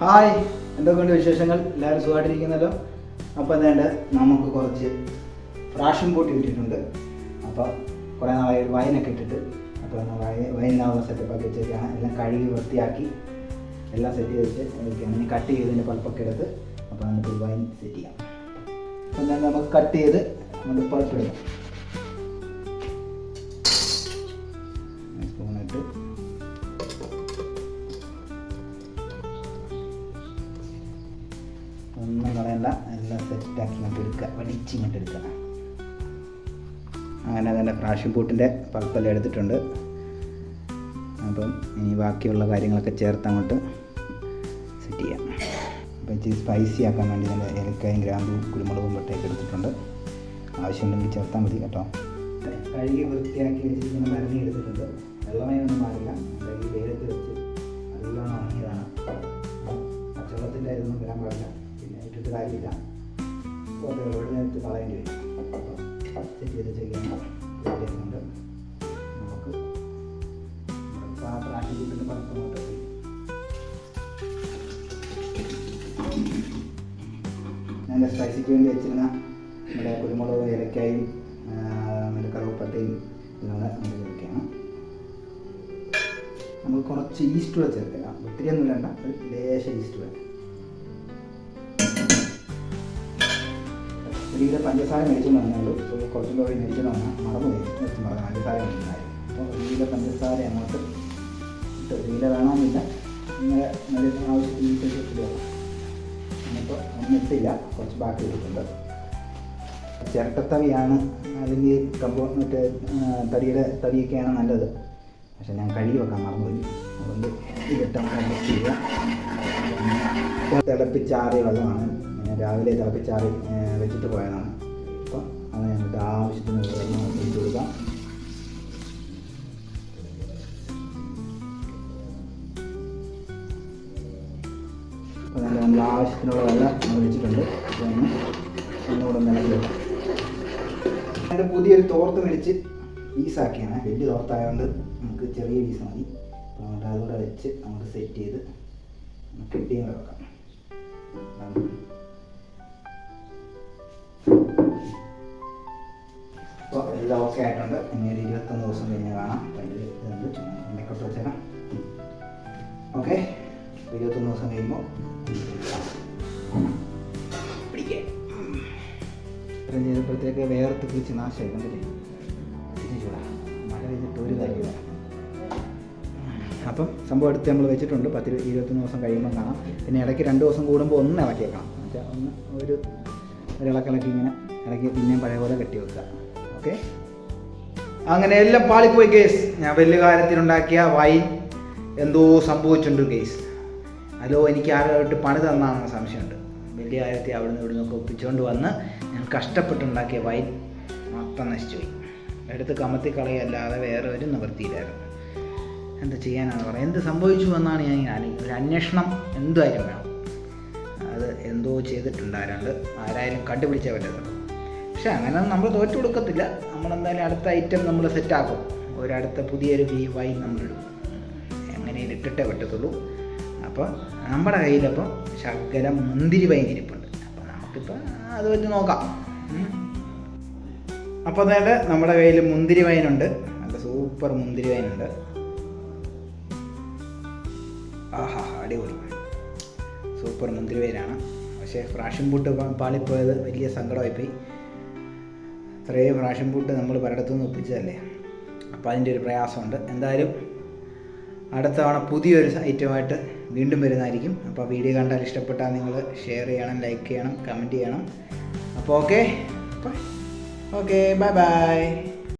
Hi എന്തൊക്കെയുണ്ട് വിശേഷങ്ങൾ? എല്ലാവരും സുഖമായിട്ടിരിക്കുന്നല്ലോ? അപ്പോൾ എന്താണ്ട് നമുക്ക് കുറച്ച് ഫ്രാഷൻ പൂട്ടി കിട്ടിയിട്ടുണ്ട്. അപ്പോൾ കുറേ നാളായി വൈനൊക്കെ ഇട്ടിട്ട് അപ്പോൾ വൈനിനാവുന്ന സെറ്റപ്പ് ആക്കി വെച്ചേക്കാണ്. എല്ലാം കഴുകി വൃത്തിയാക്കി എല്ലാം സെറ്റ് ചെയ്ത് വെച്ച് ഇനി കട്ട് ചെയ്തതിന്റെ പൾപ്പൊക്കെ എടുത്ത് അപ്പോൾ നമുക്ക് വൈൻ സെറ്റ് ചെയ്യാം. അപ്പോൾ എന്താണ്ട് നമുക്ക് കട്ട് ചെയ്ത് നമുക്ക് പൾപ്പ് എല്ലാം സെറ്റാക്കി ഇങ്ങോട്ട് എടുക്കുക. വലിച്ച് ഇങ്ങോട്ട് എടുക്കുക. അങ്ങനെ തന്നെ ക്രാഷിംഗ് പൂട്ടിന്റെ പൾപ്പെല്ലാം എടുത്തിട്ടുണ്ട്. അപ്പം ഇനി ബാക്കിയുള്ള കാര്യങ്ങളൊക്കെ ചേർത്ത് അങ്ങോട്ട് സെറ്റ് ചെയ്യാം. അപ്പം ഇച്ചിരി സ്പൈസി ആക്കാൻ വേണ്ടി നല്ല ഏലക്കായും ഗ്രാമ്പും കുരുമുളകും പൊട്ടയൊക്കെ എടുത്തിട്ടുണ്ട്. ആവശ്യമുണ്ടെങ്കിൽ ചേർത്താൽ മതി കേട്ടോ. കഴുകി വൃത്തിയാക്കി വെച്ചിരിക്കുന്ന മരുന്ന് എടുത്തിട്ടുണ്ട്. വെള്ളമേ ഒന്നും മാറില്ല. കഴുകി വെയിലത്ത് ഇട്ടിട്ട് കാര്യമില്ല. ഒരു നേരത്ത് കളയേണ്ടി വരും. അപ്പോൾ സെറ്റ് ചെയ്ത് ചെയ്യുന്നുണ്ട് നമുക്ക് ആ കൂട്ടിന്റെ പഴക്കം അങ്ങോട്ട് ഇട്ട് ഞാൻ സ്പൈസിക്ക് വേണ്ടി വെച്ചിരുന്ന നമ്മുടെ കുരുമുളക് ഏലക്കായും നമ്മുടെ കറുവപ്പട്ടയും എല്ലാം നമുക്ക് ചേർക്കണം നമുക്ക് കുറച്ച് ഈസ്റ്റ് കൂടെ ഒത്തിരി ഒന്നും വേണ്ട ഒരു ലേശം ഈസ്റ്റ് വേണം. കിലോ പഞ്ചസാര മേടിച്ചു ഇപ്പോൾ കുറച്ചും കൂടി മേടിച്ചു പറഞ്ഞാൽ മറന്നു കുറച്ചും പറഞ്ഞു പഞ്ചസാര മേടിച്ചായിരുന്നു അപ്പോൾ സ്ത്രീയുടെ പഞ്ചസാര അങ്ങോട്ട് ഇട്ട് സ്ത്രീയുടെ വേണമെന്നില്ല. നിങ്ങളെ നല്ല ആവശ്യത്തിന് ഇട്ട് വേണം എന്നിപ്പോൾ ഒന്നിട്ടില്ല കുറച്ച് ബാക്കി ഇട്ടിട്ടുണ്ട് ചിരട്ടത്തവിയാണ് അല്ലെങ്കിൽ കമ്പോ മറ്റേ തടിയുടെ തവിയൊക്കെയാണ് നല്ലത്. പക്ഷെ ഞാൻ കഴുകി വെക്കാൻ മറന്നുപോയി. അതുകൊണ്ട് ഇതിട്ട് തിളപ്പിച്ചാറിയ വെള്ളമാണ് രാവിലെ തിളപ്പിച്ചാറി വെച്ചിട്ട് പോയതാണ്. അപ്പം അത് ഞങ്ങൾക്ക് ആവശ്യത്തിന് വെള്ളം ഒഴിച്ച് കൊടുക്കാം. അപ്പോൾ നല്ല നമ്മൾ ആവശ്യത്തിനുള്ള വെള്ളം ഒഴിച്ചിട്ടുണ്ട്. ഇതൊന്ന് ഒന്നുകൂടെ അതിന്റെ പുതിയൊരു തോർത്ത് മേടിച്ച് പീസാക്കിയാണ്. വലിയ തോർത്തായതുകൊണ്ട് നമുക്ക് ചെറിയ പീസ് മതി. അപ്പോൾ നമുക്ക് അതുകൂടെ വെച്ച് നമുക്ക് സെറ്റ് ചെയ്ത് കിട്ടിയും വെക്കാം. അപ്പോൾ എല്ലാം ഓക്കെ ആയിട്ടുണ്ട്. ഇനി ഒരു ഇരുപത്തൊന്ന് ദിവസം കഴിഞ്ഞ് കാണാം. അതിൽ ഇതുണ്ട് എണ്ണക്കൊട്ട് വെച്ചേക്കാം ഓക്കെ ഇരുപത്തൊന്ന് ദിവസം കഴിയുമ്പോൾ പിടിക്കേ. ഇത്രയും ചെയ്തപ്പോഴത്തേക്ക് വേർത്ത് കുളിച്ച് നാശമായി. കണ്ടില്ലേ? മഴ പെയ്തിട്ട് ഒരു കാര്യമില്ല അപ്പം സംഭവം എടുത്ത് നമ്മൾ വെച്ചിട്ടുണ്ട്. പത്ത് ഇരു- ഇരുപത്തൊന്ന് ദിവസം കഴിയുമ്പോൾ കാണാം. പിന്നെ ഇടയ്ക്ക് രണ്ട് ദിവസം കൂടുമ്പോൾ ഒന്ന് ഇളക്കി വെക്കണം എന്നുവെച്ചാൽ ഒന്ന് ഒരു ഒരു ഇളക്കിളക്കി ഇങ്ങനെ ഇളക്കി പിന്നെയും പഴയ പോലെ കെട്ടി വെക്കുക. ഓക്കെ. അങ്ങനെ എല്ലാം പാളിപ്പോയി കേസ് ഞാൻ വലിയ കാര്യത്തിലുണ്ടാക്കിയ വൈ എന്തോ സംഭവിച്ചിട്ടുണ്ട് കേസ് അല്ലോ എനിക്ക് ആരോട്ട് പണി തന്നാണെന്ന് സംശയമുണ്ട്. വലിയ കാര്യത്തിൽ അവിടെ നിന്ന് ഇവിടെ നിന്നൊക്കെ ഒപ്പിച്ചുകൊണ്ട് വന്ന് ഞാൻ കഷ്ടപ്പെട്ടുണ്ടാക്കിയ വൈ മൊത്തം നശിച്ചുപോയി. എടുത്ത് കമത്തി കളയല്ലാതെ വേറെ ഒരു നിവൃത്തിയില്ലായിരുന്നു എന്താ ചെയ്യാനാണ് പറയുക? എന്ത് സംഭവിച്ചു എന്നാണ് ഞാൻ ഒരു അന്വേഷണം എന്തായാലും വേണം. അത് എന്തോ ചെയ്തിട്ടുണ്ട് ആരാണ്ട് ആരായാലും കണ്ടുപിടിച്ചേ പറ്റത്തുള്ളൂ പക്ഷെ അങ്ങനെ നമ്മൾ തോറ്റു കൊടുക്കത്തില്ല. നമ്മളെന്തായാലും അടുത്ത ഐറ്റം നമ്മൾ സെറ്റാക്കും ഒരടുത്ത പുതിയൊരു വി വൈൻ നമ്മളിടും എങ്ങനെ ഇട്ടിട്ടേ പറ്റത്തുള്ളൂ. അപ്പോൾ നമ്മുടെ കയ്യിലപ്പം ശകലം മുന്തിരി വൈകിരിപ്പുണ്ട്. അപ്പോൾ നമുക്കിപ്പോൾ അത് വെച്ച് നോക്കാം. അപ്പോൾ അതായത് നമ്മുടെ കയ്യിൽ മുന്തിരി വൈനുണ്ട്. നല്ല സൂപ്പർ മുന്തിരി വൈനുണ്ട്. ആഹാ അടിപൊളി. സൂപ്പർ മുന്തിരി വൈനാണ്. പക്ഷേ ഫ്രാഷൻ പൂട്ട് പാളിപ്പോയത് വലിയ സങ്കടമായിപ്പോയി. ഇത്രയും പ്രാവശ്യം പൂട്ട് നമ്മൾ പലയിടത്തുനിന്ന് ഒപ്പിച്ചതല്ലേ? അപ്പോൾ അതിന്റെ ഒരു പ്രയാസമുണ്ട്. എന്തായാലും അടുത്ത തവണ പുതിയൊരു ഐറ്റമായിട്ട് വീണ്ടും വരുന്നതായിരിക്കും. അപ്പോൾ വീഡിയോ കണ്ടാൽ ഇഷ്ടപ്പെട്ടാൽ നിങ്ങൾ ഷെയർ ചെയ്യണം ലൈക്ക് ചെയ്യണം കമന്റ് ചെയ്യണം. അപ്പോൾ ഓക്കെ. Okay bye bye.